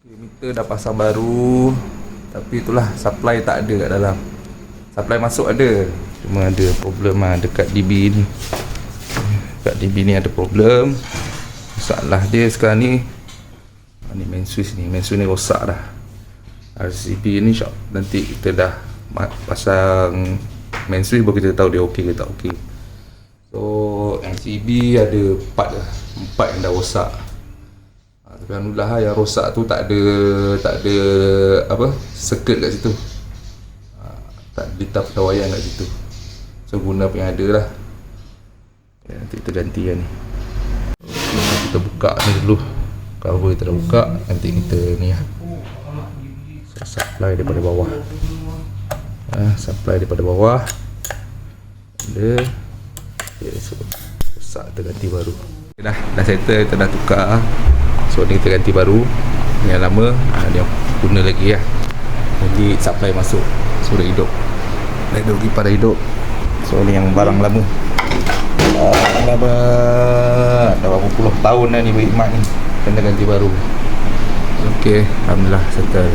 Meter dah pasang baru Tapi itulah supply tak ada kat dalam. Supply masuk ada Cuma ada problem lah dekat DB ni. Dekat DB ni ada problem. Masalah dia sekarang ni ah, Ni main switch ni Main switch ni rosak dah. RCB ni syok Nanti kita dah Pasang Main switch baru kita tahu dia okey ke tak okey. So MCB ada empat dah Empat yang dah rosak ha, Tapi Alhamdulillah lah, yang rosak tu tak ada Tak ada Apa Circuit kat situ. Ha, Tak ada litar pertawayan kat situ. So guna apa yang ada lah. Ya, Nanti kita ganti kan okay, Kita buka ni dulu. Cover kita dah buka Nanti kita ni lah. Supply daripada bawah. Ha, Supply daripada bawah. Ada. Okay, so rosak kita ganti baru. Dah dah settle kita dah tukar so ni kita ganti baru. Yang lama ah, dia guna lagi lah jadi supply masuk dah hidup. Dah hidup pada hidup. So ni yang barang lama. Ah, lama dah berapa puluh tahun dah ni beri mak ni. Kena ganti baru. Ok Alhamdulillah settle